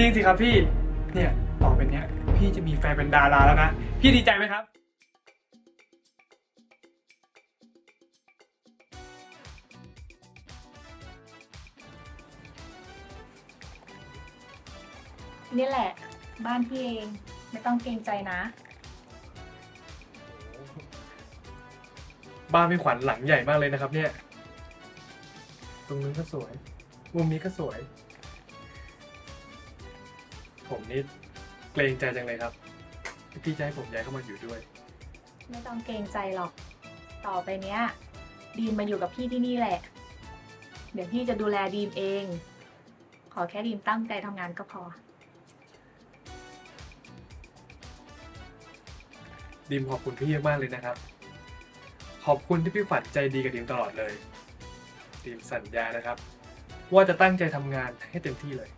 จริงสิครับพี่ เนี่ยต่อไปเนี้ย พี่จะมีแฟนเป็นดาราแล้วนะ พี่ดีใจไหมครับ นี่แหละ บ้านพี่เองไม่ต้องเกรงใจนะ บ้านพี่ขวัญหลังใหญ่มากเลยนะครับ เนี่ย ตรงนู้นก็สวย มุมนี้ก็สวยผม นี่เกรงใจจังเลยครับที่พี่จะให้ผมย้ายเข้ามาอยู่ด้วย ไม่ต้องเกรงใจหรอก ต่อไปเนี้ย ดีมมาอยู่กับพี่ที่นี่แหละ เดี๋ยวพี่จะดูแลดีมเอง ขอแค่ดีมตั้งใจทำงานก็พอ ดิมขอบคุณพี่มากเลยนะครับ ขอบคุณที่พี่ขวัญใจดีกับดิมตลอดเลยดิมสัญญานะครับ ว่าจะตั้งใจทำงานให้เต็มที่เลย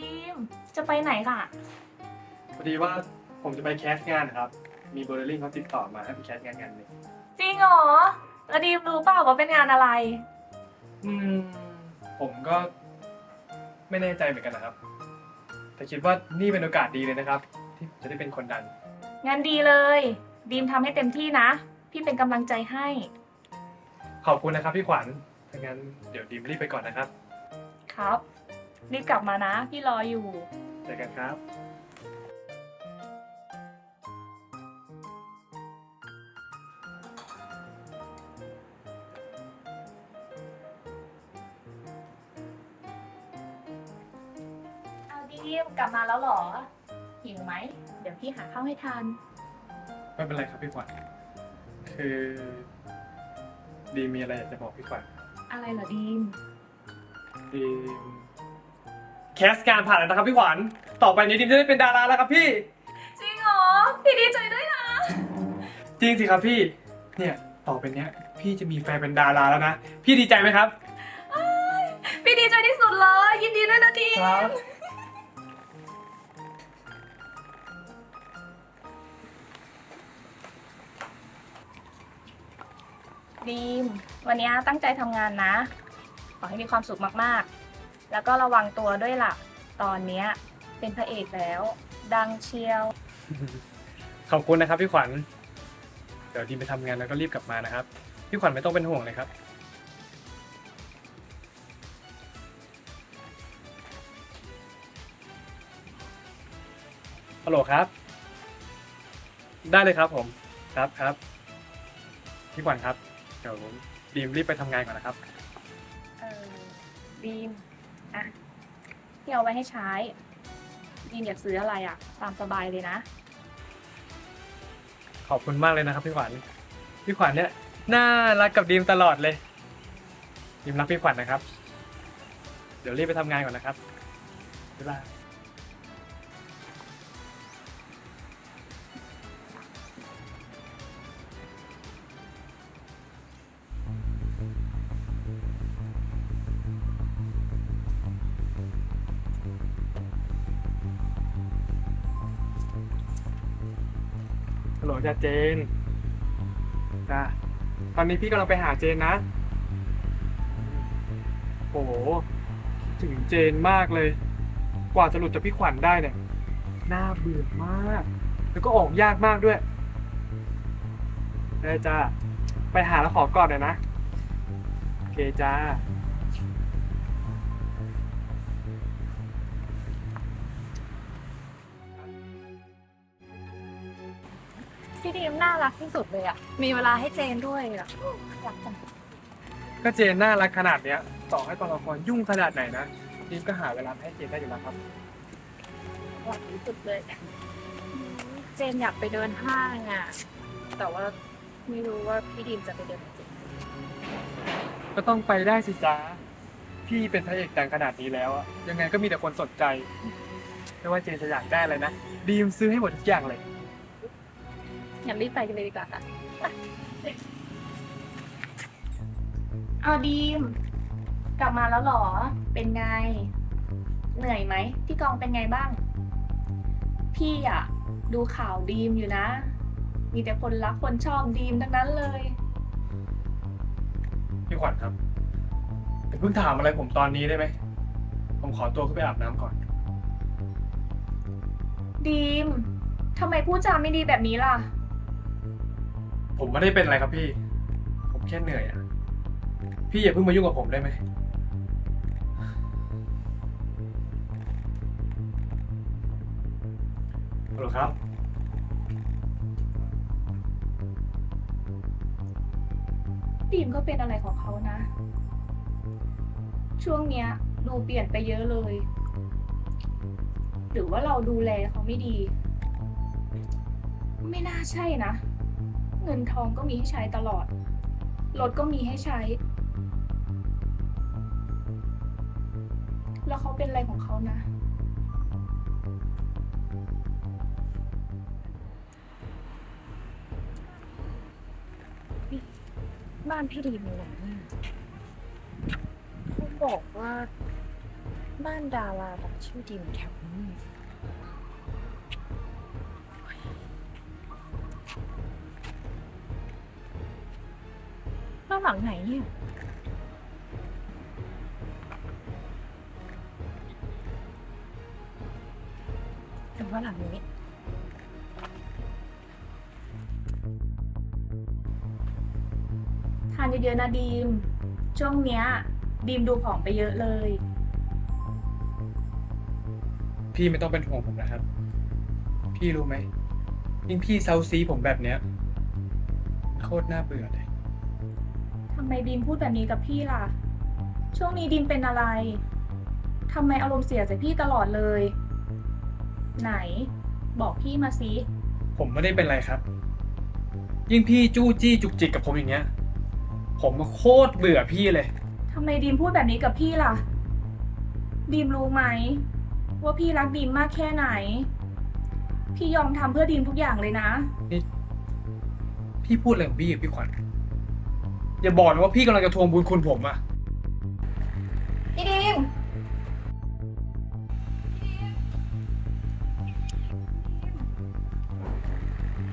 ดีมจะไปไหนล่ะ พอดีว่าผมจะไปแคสต์งานนะครับ มีเบอร์ลิงเขาติดต่อมาให้ไปแคสต์งานงานหนึงจริงเหรอแล้วดีมรู้เปล่าว่าเป็นงานอะไร อืมผมก็ไม่แน่ใจเหมือนกันนะครับ แต่คิดว่านี่เป็นโอกาสดีเลยนะครับ ที่จะได้เป็นคนดัง งานดีเลย ดีมทำให้เต็มที่นะ พี่เป็นกำลังใจให้ ขอบคุณนะครับพี่ขวัญถ้างั้นเดี๋ยวดิมรีบไปก่อนนะครับ ครับ รีบกลับมานะ พี่รออยู่ เจอกันครับเอาดีมกลับมาแล้วเหรอ หิวไหม เดี๋ยวพี่หาข้าวให้ทาน ไม่เป็นไรครับพี่ขวัญคือ ดีมมีอะไรอยากจะบอกพี่ขวัญอะไรเหรอดีม ดีม แคสต์งานผ่านแล้วนะครับพี่ขวัญ ต่อไปนี้ดิมจะได้เป็นดาราแล้วครับพี่ จริงเหรอ พี่ดีใจด้วยนะ จริงสิครับพี่ เนี่ยต่อไปเนี้ยพี่จะมีแฟนเป็นดาราแล้วนะ พี่ดีใจไหมครับ พี่ดีใจที่สุดเลย ยินดีด้วยนะดีมครับ ดีม วันนี้ตั้งใจทำงานนะ ขอให้มีความสุขมากๆ แล้วก็ระวังตัวด้วยล่ะ ตอนเนี้ยเป็นพระเอกแล้ว ดังเชียว ขอบคุณนะครับพี่ขวัญ เดี๋ยวดีมไปทำงานแล้วก็รีบกลับมานะครับ พี่ขวัญไม่ต้องเป็นห่วงเลยครับ ฮัลโหลครับ ได้เลยครับผม ครับครับ พี่ขวัญครับ เดี๋ยวดีมรีบไปทำงานก่อนนะครับ เออดีม อะพี่เอาไว้ให้ใช้ดิมอยากซื้ออะไรอะ ตามสบายเลยนะ ขอบคุณมากเลยนะครับพี่ขวัญ พี่ขวัญเนี่ยน่ารักกับดีมตลอดเลยดีมรักพี่ขวัญนะครับ เดี๋ยวรีบไปทำงานก่อนนะครับบ๊ายบาย หลจ้าเจนจ้าตอนนี้พี่กำลังไปหาเจนนะ โอ้โหถึงเจนมากเลย กว่าจะหลุดจากพี่ขวัญได้เนี่ย น่าเบื่อมาก แล้วก็ออกยากมากด้วย ได้จ้า ไปหาแล้วขอกอดหน่อยนะ โอเคจ้า พี่ดีมน่ารักที่สุดเลยอะ มีเวลาให้เจนด้วยอะรักจังก็เจนน่ารักขนาดเนี้ย ต่อให้ตัวละครยุ่งขนาดไหนนะดีมก็หาเวลาให้เจนได้อยู่แล้วครับ รักที่สุดเลย เจนอยากไปเดินห้างอะ แต่ว่าไม่รู้ว่าพี่ดีมจะไปเดินจริงก็ต้องไปได้สิจ้าพี่เป็นพระเอกดังขนาดนี้แล้วอะยังไงก็มีแต่คนสนใจ ไม่ว่าเจนจะอยากได้อะไรนะดีมซื้อให้หมดทุกอย่างเลย งั้นรีบไปกันเลยดีกว่าค่ะ เอาดีม กลับมาแล้วเหรอ เป็นไง เหนื่อยไหม ที่กองเป็นไงบ้าง พี่อะดูข่าวดีมอยู่นะ มีแต่คนรักคนชอบดีมทั้งนั้นเลย พี่ขวัญครับอย่าเพิ่งถามอะไรผมตอนนี้ได้ไหม ผมขอตัวขึ้นไปอาบน้ำก่อน ดีมทำไมพูดจาไม่ดีแบบนี้ล่ะ ผมไม่ได้เป็นอะไรครับพี่ ผมแค่เหนื่อยอะพี่อย่าเพิ่งมายุ่งกับผมได้ไหม ฮัลโหลครับ ดีมก็เป็นอะไรของเขานะ ช่วงเนี้ย ดูเปลี่ยนไปเยอะเลย หรือว่าเราดูแลเขาไม่ดี ไม่น่าใช่นะ เงินทองก็มีให้ใช้ตลอด รถก็มีให้ใช้ แล้วเขาเป็นอะไรของเขานะ บ้านพี่ดีมอยู่ไหนเนี่ยเขาบอกว่า บ้านดาราแบบชื่อดีมแถวนี้ บ้านหลังไหนเนี่ยหรือว่าหลังนี้ ทานเยอะๆนะดีม ช่วงเนี้ย ดีมดูผอมไปเยอะเลย พี่ไม่ต้องเป็นห่วงผมนะครับ พี่รู้ไหมยิ่งพี่เซาซีผมแบบเนี้ยโคตรน่าเบื่อเลยำไมดีมพูดแบบนี้กับพี่ล่ะ ช่วงนี้ดีมเป็นอะไร ทำไมอารมณ์เสียใส่พี่ตลอดเลย ไหน บอกพี่มาสิ ผมไม่ได้เป็นไรครับ ยิ่งพี่จู้จี้จุกจิกกับผมอย่างเงี้ย ผมโคตรเบื่อพี่เลย ทำไมดีมพูดแบบนี้กับพี่ล่ะ ดีมรู้ไหม ว่าพี่รักดีมมากแค่ไหน พี่ยอมทำเพื่อดีมทุกอย่างเลยนะ นี่ พี่พูดอะไรของพี่กับพี่ขวัญ อย่าบอกนะว่าพี่กำลังจะทวงบุญคุณผมอะพี่ดีม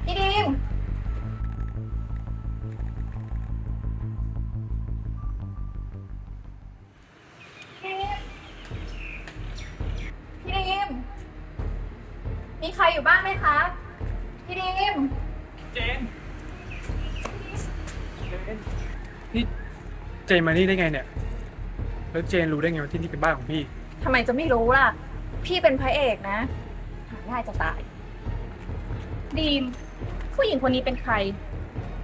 พี่ดีมพี่ดีมมีใครอยู่บ้านไหมคะ พี่ดีมเจนเจน นี่เจนมานี่ได้ไงเนี่ย แล้วเจนรู้ได้ไงว่าที่นี่เป็นบ้านของพี่ ทำไมจะไม่รู้ล่ะ พี่เป็นพระเอกนะ หาง่ายจะตาย ดีม ผู้หญิงคนนี้เป็นใคร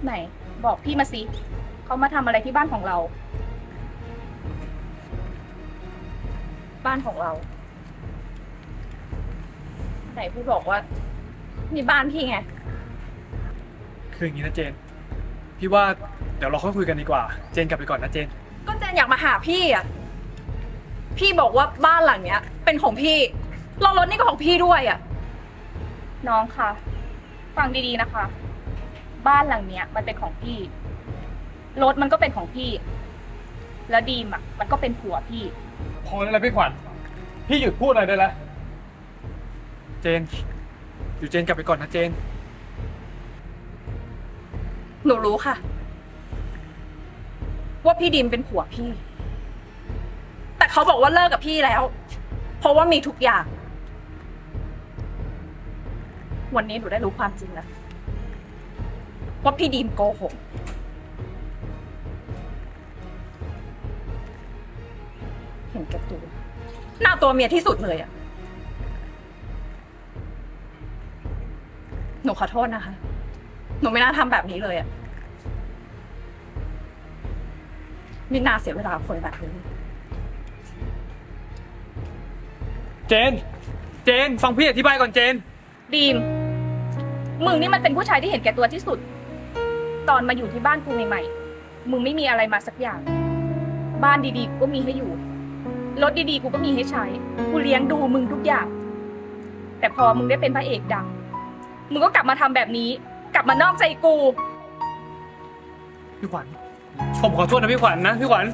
ไหน บอกพี่มาสิ เขามาทำอะไรที่บ้านของเรา บ้านของเรา ไหนพี่บอกว่ามีบ้านพี่ไง คืออย่างนี้นะเจน พี่ว่าเดี๋ยวเราค่อยคุยกันดีกว่า เจนกลับไปก่อนนะเจน ก็เจนอยากมาหาพี่อะ พี่บอกว่าบ้านหลังเนี้ย เป็นของพี่เรารถนี่ก็ของพี่ด้วยอะ น้องคะฟังดีๆนะคะ บ้านหลังเนี้ย มันเป็นของพี่ รถมันก็เป็นของพี่ แล้วดีมอะ มันก็เป็นผัวพี่ พอแล้วนะพี่ขวัญ พี่หยุดพูดอะไรได้แล้วเจน อยู่เจนกลับไปก่อนนะเจน หนูรู้ค่ะ ว่าพี่ดิมเป็นผัวพี่ แต่เขาบอกว่าเลิกกับพี่แล้ว เพราะว่ามีทุกอย่าง วันนี้หนูได้รู้ความจริงแล้วว่าพี่ดีมโกหก เห็นแก่ตัวหน้าตัวเมียที่สุดเลยอะหนูขอโทษนะคะ หนูไม่น่าทำแบบนี้เลยอะ ไม่น่าเสียเวลากับคนแบบนี้ เจน เจน ฟังพี่อธิบายก่อนเจนดีม มึงนี่มันเป็นผู้ชายที่เห็นแก่ตัวที่สุด ตอนมาอยู่ที่บ้านกูใหม่ๆ มึงไม่มีอะไรมาสักอย่าง บ้านดีๆกูก็มีให้อยู่ รถดีๆ กูก็มีให้ใช้ กูเลี้ยงดูมึงทุกอย่าง แต่พอมึงได้เป็นพระเอกดัง มึงก็กลับมาทำแบบนี้ กลับมานอกใจกู พี่ขวัญ ผมขอโทษนะพี่ขวัญนะ พี่ขวัญ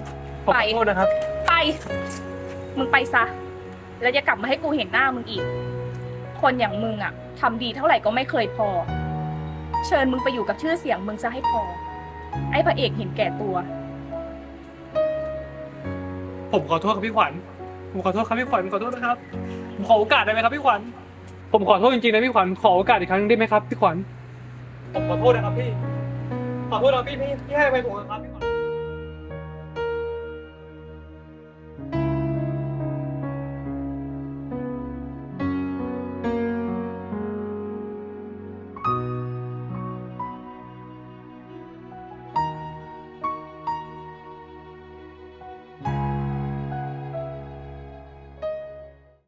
ผมขไปอโทษนะครับ ไป มึงไปซะ แล้วอย่ากลับมาให้กูเห็นหน้ามึงอีก คนอย่างมึงอะทำดีเท่าไหร่ก็ไม่เคยพอ เชิญมึงไปอยู่กับชื่อเสียงมึงซะให้พอ ไอ้พระเอกเห็นแก่ตัว ผมขอโทษครับพี่ขวัญ ผมขอโทษครับพี่ขวัญขอโทษนะครับผมขอโอกาสได้ไหมครับพี่ขวัญ ผมขอโทษจริงๆนะพี่ขวัญ ขอโอกาสอีกครั้งหนึงได้ไหมครับพี่ขวัญ ผมขอโทษนะครับพี่ ขอโทษนะพี่พี่พี่ให้ไปผมครับพี่